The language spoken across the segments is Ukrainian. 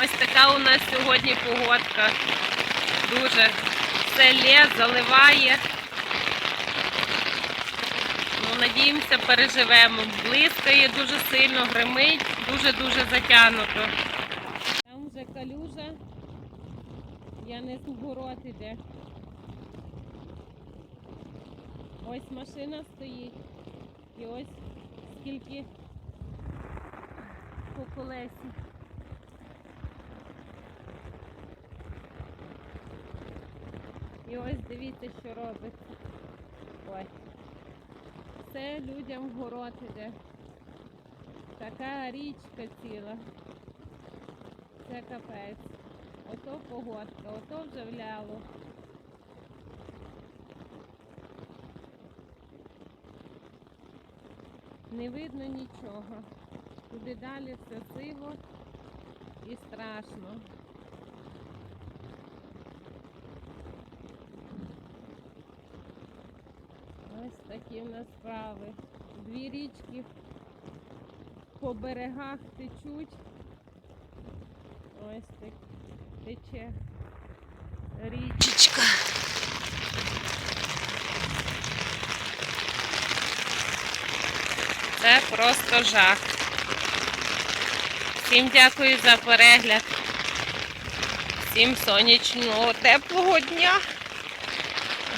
Ось така у нас сьогодні погодка. Дуже все лє, заливає. Ну, надіємося, переживемо. Блискає дуже сильно, гримить, дуже-дуже затягнуто. Там вже калюжа. Я не з іде. Ось машина стоїть. І ось скільки по колесі. І ось дивіться, що робиться. Ой. Це людям город іде. Така річка ціла. Це капець. Ото погодка, ото вже вляло. Не видно нічого. Туди далі все сиво і страшно. Ось такі в нас справи. Дві річки по берегах течуть. Ось так тече річечка. Це просто жах. Всім дякую за перегляд. Всім сонячного, теплого дня.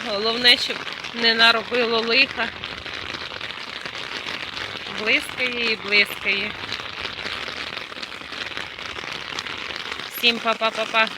Головне, щоб не наробило лиха. Блискає і блискає. Всім па-па-па-па.